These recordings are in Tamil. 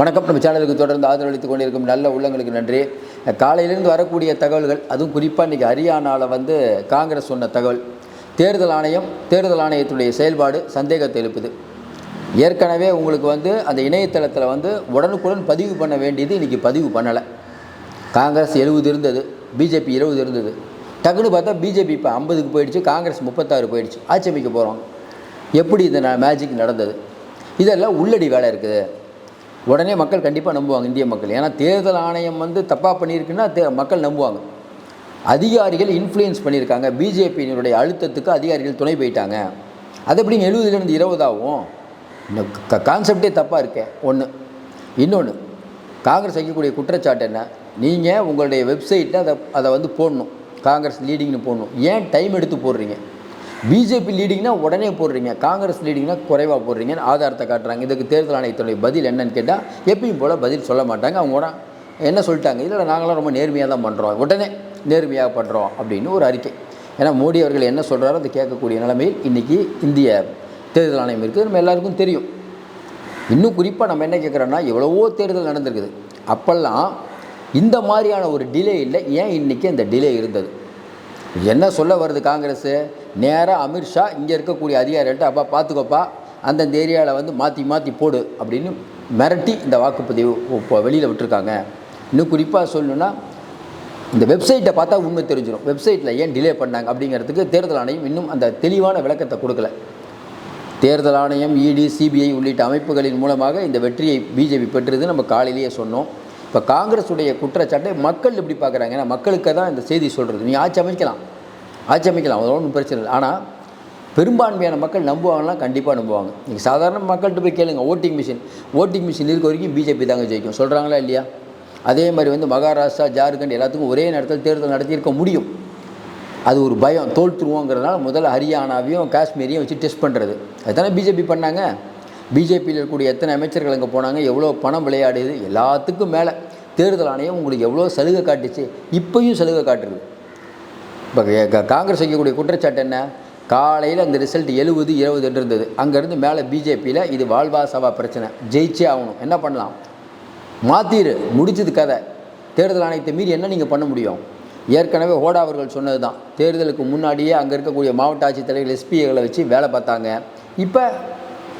வணக்கம். நம்ம சேனலுக்கு தொடர்ந்து ஆதரவளித்துக் கொண்டிருக்கும் நல்ல உள்ளங்களுக்கு நன்றி. காலையிலிருந்து வரக்கூடிய தகவல்கள் அதுவும் குறிப்பாக இன்றைக்கி ஹரியானாவில் வந்து காங்கிரஸ் சொன்ன தகவல். தேர்தல் ஆணையம் தேர்தல் ஆணையத்துடைய செயல்பாடு சந்தேகத்தை எழுப்புது. ஏற்கனவே உங்களுக்கு வந்து அந்த இணையதளத்தில் வந்து உடனுக்குடன் பதிவு பண்ண வேண்டியது இன்றைக்கி பதிவு பண்ணலை. காங்கிரஸ் எழுபது இருந்தது பிஜேபி இருபது இருந்தது. டக்குன்னு பார்த்தா பிஜேபி இப்போ ஐம்பதுக்கு போயிடுச்சு காங்கிரஸ் முப்பத்தாறு போயிடுச்சு. ஆட்சி அமைக்க போகிறோம் எப்படி இந்த மேஜிக் நடந்தது? இதெல்லாம் உள்ளடி வேலை இருக்குது. உடனே மக்கள் கண்டிப்பாக நம்புவாங்க இந்திய மக்கள். ஏன்னா தேர்தல் ஆணையம் வந்து தப்பாக பண்ணியிருக்குன்னா தே மக்கள் நம்புவாங்க. அதிகாரிகள் இன்ஃப்ளூயன்ஸ் பண்ணியிருக்காங்க. பிஜேபியினுடைய அழுத்தத்துக்கு அதிகாரிகள் துணை போயிட்டாங்க. அது எப்படிங்க எழுபதுலேருந்து இருபதாகும்? இந்த கான்செப்டே தப்பாக இருக்கே. ஒன்று இன்னொன்று காங்கிரஸ் வைக்கக்கூடிய குற்றச்சாட்டு என்ன? நீங்கள் உங்களுடைய வெப்சைட்டில் அதை அதை வந்து போடணும். காங்கிரஸ் லீடிங்னு போடணும். ஏன் டைம் எடுத்து போடுறீங்க? பிஜேபி லீடிங்னா உடனே போடுறீங்க. காங்கிரஸ் லீடிங்னா குறைவாக போடுறீங்கன்னு ஆதாரத்தை காட்டுறாங்க. இதுக்கு தேர்தல் ஆணையத்துடைய பதில் என்னன்னு கேட்டால் எப்பயும் போல் பதில் சொல்ல மாட்டாங்க. அவங்க கூட என்ன சொல்லிட்டாங்க? இல்லை நாங்களாம் ரொம்ப நேர்மையாக தான் பண்ணுறோம் உடனே நேர்மையாக பண்ணுறோம் அப்படின்னு ஒரு அறிக்கை. ஏன்னா மோடி அவர்கள் என்ன சொல்கிறாரோ அதை கேட்கக்கூடிய நிலைமையில் இன்றைக்கி இந்திய தேர்தல் ஆணையம் இருக்குது. நம்ம எல்லாருக்கும் தெரியும். இன்னும் குறிப்பாக நம்ம என்ன கேட்குறோன்னா எவ்வளவோ தேர்தல் நடந்திருக்குது. அப்போல்லாம் இந்த மாதிரியான ஒரு டிலே இல்லை. ஏன் இன்றைக்கி அந்த டிலே இருந்தது? என்ன சொல்ல வருது காங்கிரஸு? நேராக அமித்ஷா இங்கே இருக்கக்கூடிய அதிகாரிகள்ட்ட அப்பா பார்த்துக்கோப்பா அந்தந்த ஏரியாவில் வந்து மாற்றி மாற்றி போடு அப்படின்னு மிரட்டி இந்த வாக்குப்பதிவு இப்போ வெளியில் விட்டுருக்காங்க. இன்னும் குறிப்பாக சொல்லணுன்னா இந்த வெப்சைட்டை பார்த்தா உண்மை தெரிஞ்சிடும் வெப்சைட்டில் ஏன் டிலே பண்ணாங்க அப்படிங்கிறதுக்கு தேர்தல் ஆணையம் இன்னும் அந்த தெளிவான விளக்கத்தை கொடுக்கல. தேர்தல் ஆணையம் இடி சிபிஐ உள்ளிட்ட அமைப்புகளின் மூலமாக இந்த வெற்றியை பிஜேபி பெற்றது நம்ம காலையிலேயே சொன்னோம். இப்போ காங்கிரஸுடைய குற்றச்சாட்டை மக்கள் எப்படி பார்க்குறாங்க? ஏன்னா மக்களுக்கு தான் இந்த செய்தி சொல்கிறது நீ ஆட்சி அமைக்கலாம். ஆட்சி அமைக்கலாம் அதோட ஒன்றும் பிரச்சனை இல்லை. ஆனால் பெரும்பான்மையான மக்கள் நம்புவாங்கன்னா கண்டிப்பாக நம்புவாங்க. நீங்கள் சாதாரண மக்கள்கிட்ட போய் கேளுங்க ஓட்டிங் மிஷின் ஓட்டிங் மிஷின் இருக்க வரைக்கும் பிஜேபி தாங்க ஜெயிக்கும். சொல்கிறாங்களா இல்லையா? அதே மாதிரி வந்து மகாராஷ்டிரா ஜார்க்கண்ட் எல்லாத்துக்கும் ஒரே நேரத்தில் தேர்தல் நடத்தியிருக்க முடியும். அது ஒரு பயம் தோல்த்துருவோங்கிறதுனால முதல்ல ஹரியானாவையும் காஷ்மீரையும் வச்சு டெஸ்ட் பண்ணுறது அதுதானே பிஜேபி பண்ணாங்க? பிஜேபியில் இருக்கக்கூடிய எத்தனை அமைச்சர்கள் அங்கே போனாங்க? எவ்வளோ பணம் விளையாடுது? எல்லாத்துக்கும் மேலே. தேர்தல் ஆணையம் உங்களுக்கு எவ்வளோ சலுகை காட்டுச்சு? இப்போயும் சலுகை காட்டுறது இப்போ காங்கிரஸ் வைக்கக்கூடிய குற்றச்சாட்டு என்ன? காலையில் அந்த ரிசல்ட் எழுபது இருபது இருந்தது. அங்கேருந்து மேலே பிஜேபியில் இது வாழ்வா சவா பிரச்சனை. ஜெயிச்சே ஆகணும். என்ன பண்ணலாம்? மாத்திரு. முடிச்சது கதை. தேர்தல் ஆணையத்தை மீறி என்ன நீங்கள் பண்ண முடியும்? ஏற்கனவே ஹோடா அவர்கள் சொன்னது தான் தேர்தலுக்கு முன்னாடியே அங்கே இருக்கக்கூடிய மாவட்ட ஆட்சித்தலைவர் எஸ்பிஏகளை வச்சு வேலை பார்த்தாங்க. இப்போ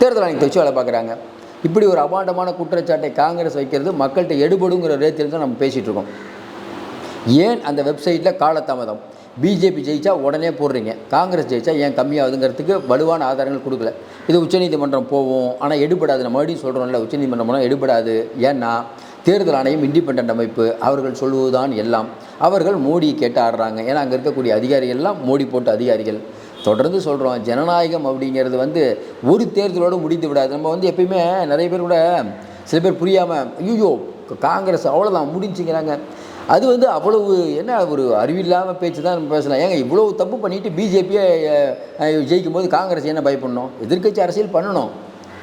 தேர்தல் ஆணையத்தை வச்சு வேலை பார்க்குறாங்க. இப்படி ஒரு அபாண்டமான குற்றச்சாட்டை காங்கிரஸ் வைக்கிறது மக்கள்கிட்ட எடுபடுங்கிற ரேத்தில் தான் நம்ம பேசிகிட்டு இருக்கோம். ஏன் அந்த வெப்சைட்டில் காலதாமதம்? பிஜேபி ஜெயிச்சா உடனே போடுறீங்க. காங்கிரஸ் ஜெயிச்சா ஏன் கம்மியாகுதுங்கிறதுக்கு வலுவான ஆதாரங்கள் கொடுக்கல. இது உச்சநீதிமன்றம் போவோம். ஆனால் எடுபடாது. நம்ம மறுபடியும் சொல்கிறோம்ல உச்சநீதிமன்றம்லாம் எடுபடாது. ஏன்னா தேர்தல் ஆணையம் இண்டிபெண்ட் அமைப்பு. அவர்கள் சொல்வதுதான் எல்லாம். அவர்கள் மோடியை கேட்டு ஆடுறாங்க. ஏன்னா அங்கே இருக்கக்கூடிய அதிகாரிகள்லாம் மோடி போட்ட அதிகாரிகள். தொடர்ந்து சொல்கிறோம் ஜனநாயகம் அப்படிங்கிறது வந்து ஒரு தேர்தலோடு முடிந்து விடாது. நம்ம வந்து எப்பயுமே நிறைய பேர் கூட சில பேர் புரியாமல் ஐயோ காங்கிரஸ் அவ்வளோதான் முடிஞ்சுங்கிறாங்க அது வந்து அவ்வளவு என்ன ஒரு அறிவில்லாமல் பேச்சு தான் நம்ம பேசலாம். ஏங்க இவ்வளோ தப்பு பண்ணிவிட்டு பிஜேபியை ஜெயிக்கும் போது காங்கிரஸ் என்ன பயப்படணும்? எதிர்க்கட்சி அரசியல் பண்ணணும்.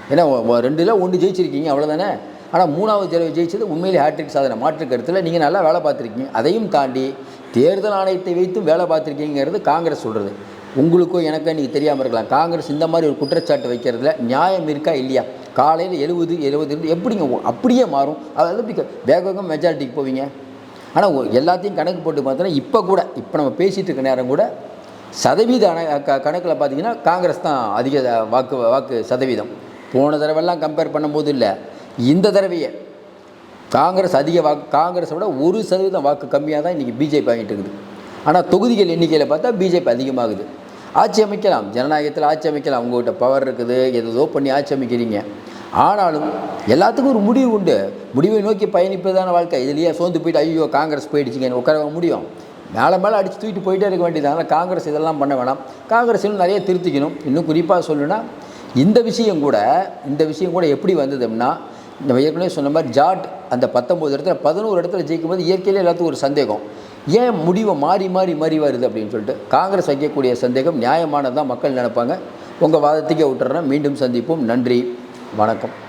ஏன்னா ஒ- ரெண்டுல ஒன்று ஜெயிச்சிருக்கீங்க அவ்வளோதானே ஆனால் மூணாவது தடவை ஜெயிச்சது உண்மையிலே ஹேட்ரிக் சாதனை. மாற்று கருத்தில் நீங்கள் நல்லா வேலை பார்த்துருக்கீங்க. அதையும் தாண்டி தேர்தல் ஆணையத்தை வைத்தும் வேலை பார்த்துருக்கீங்கிறது காங்கிரஸ் சொல்கிறது உங்களுக்கும் எனக்கும் நீங்கள் தெரியாமல் இருக்கலாம். காங்கிரஸ் இந்த மாதிரி ஒரு குற்றச்சாட்டு வைக்கிறதுல நியாயம் இருக்கா இல்லையா? காலையில் எழுபது எழுபது எப்படிங்க அப்படியே மாறும்? அதாவது எப்படி வேக வேகம் மெஜாரிட்டிக்கு போவீங்க? ஆனால் எல்லாத்தையும் கணக்கு போட்டு பார்த்தோன்னா இப்போ கூட இப்போ நம்ம பேசிகிட்டு இருக்க நேரம் கூட சதவீத க கணக்கில் பார்த்தீங்கன்னா காங்கிரஸ் தான் அதிக வாக்கு வாக்கு சதவீதம். போன தடவைலாம் கம்பேர் பண்ணும்போது இல்லை. இந்த தடவையே காங்கிரஸ் அதிக வாக்கு காங்கிரஸை விட ஒரு சதவீதம் வாக்கு கம்மியாக தான் இன்றைக்கி பிஜேபி வாங்கிட்டு இருக்குது. ஆனால் தொகுதிகள் எண்ணிக்கையில் பார்த்தா பிஜேபி அதிகமாகுது. ஆட்சி அமைக்கலாம் ஜனநாயகத்தில் ஆட்சி அமைக்கலாம் உங்கள்கிட்ட பவர் இருக்குது ஏதோ பண்ணி ஆட்சி அமைக்கிறீங்க. ஆனாலும் எல்லாத்துக்கும் ஒரு முடிவு உண்டு. முடிவை நோக்கி பயணிப்பதான வாழ்க்கை. இதுலேயே சோர்ந்து போயிட்டு ஐயோ காங்கிரஸ் போயிடுச்சுங்க உட்கார முடியும். மேலே மேலே அடித்து தூக்கிட்டு போயிட்டே இருக்க வேண்டியது. அதனால் காங்கிரஸ் இதெல்லாம் பண்ண வேணாம். காங்கிரஸ் இன்னும் நிறைய திருத்திக்கணும். இன்னும் குறிப்பாக சொல்லணும்னா இந்த விஷயம் கூட இந்த விஷயம் கூட எப்படி வந்தது அப்படின்னா நம்ம ஏற்கனவே சொன்ன மாதிரி ஜாட் அந்த பத்தொம்போது இடத்துல பதினோரு இடத்துல ஜெயிக்கும் போது இயற்கையிலே எல்லாத்துக்கும் ஒரு சந்தேகம். ஏன் முடிவை மாறி மாறி மாறி வருது அப்படின்னு சொல்லிட்டு காங்கிரஸ் வைக்கக்கூடிய சந்தேகம் நியாயமானதான் மக்கள் நினைப்பாங்க. உங்கள் வாதத்துக்கே விட்டுறேன் மீண்டும் சந்திப்போம். நன்றி. வணக்கம்.